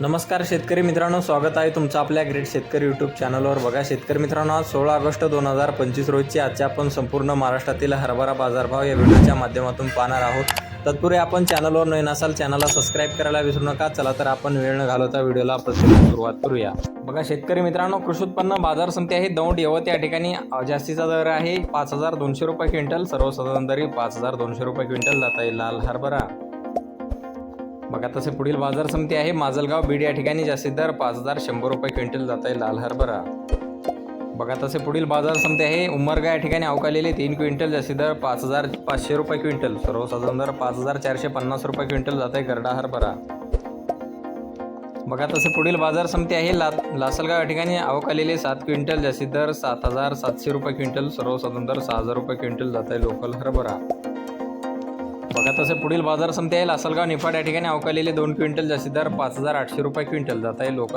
नमस्कार शेतकरी मित्रांनो स्वागत आहे तुमचं आपल्या ग्रेट शेतकरी यूट्यूब चॅनलवर बघा शेतकरी मित्रांनो आज सोळा ऑगस्ट दोन हजार पंचवीस रोजची आजच्या आपण संपूर्ण महाराष्ट्रातील हरभरा बाजारभाव या व्हिडिओच्या माध्यमातून पाहणार आहोत. तत्पूर्वी आपण चॅनलवर नवीन असाल चॅनलला सबस्क्राईब करायला विसरू नका. चला तर आपण वेळ न घालवता व्हिडिओला प्रत्येक सुरुवात करूया. बघा शेतकरी मित्रांनो कृषी उत्पन्न बाजार समिती आहे. दौंड यवत या ठिकाणी जास्तीचा दर आहे पाच हजार दोनशे रुपये क्विंटल. सर्वसाधारण दरी पाच हजार दोनशे रुपये क्विंटल जाता येईल लाल हरभरा. बघा तसे पुढील बाजार समिती आहे. माजलगाव बीड या ठिकाणी जास्तीत दर पाच हजार शंभर रुपये क्विंटल जात आहे लाल हरभरा. बघा तसे पुढील बाजार समिती आहे. उमरगा या ठिकाणी अवकालेले तीन क्विंटल जास्तीत दर पाच हजार पाचशे रुपये क्विंटल सर्वसाधारण दर पाच हजार चारशे पन्नास रुपये क्विंटल जात आहे गरडा हरभरा. बघा तसे पुढील बाजार समिती आहे. ला लासलगाव या ठिकाणी अवकालेले सात क्विंटल जास्तीत दर सात हजार सातशे रुपये क्विंटल सर्वसाधारण दर सहा हजार रुपये क्विंटल जात आहे लोकल हरभरा. बघा तसे पुढील बाजार समिती आहे. लासलगाव निफाड या ठिकाणी अवकालेले दोन क्विंटल जास्तीत दर पाच हजार आठशे रुपये क्विंटल जात आहे लोकल.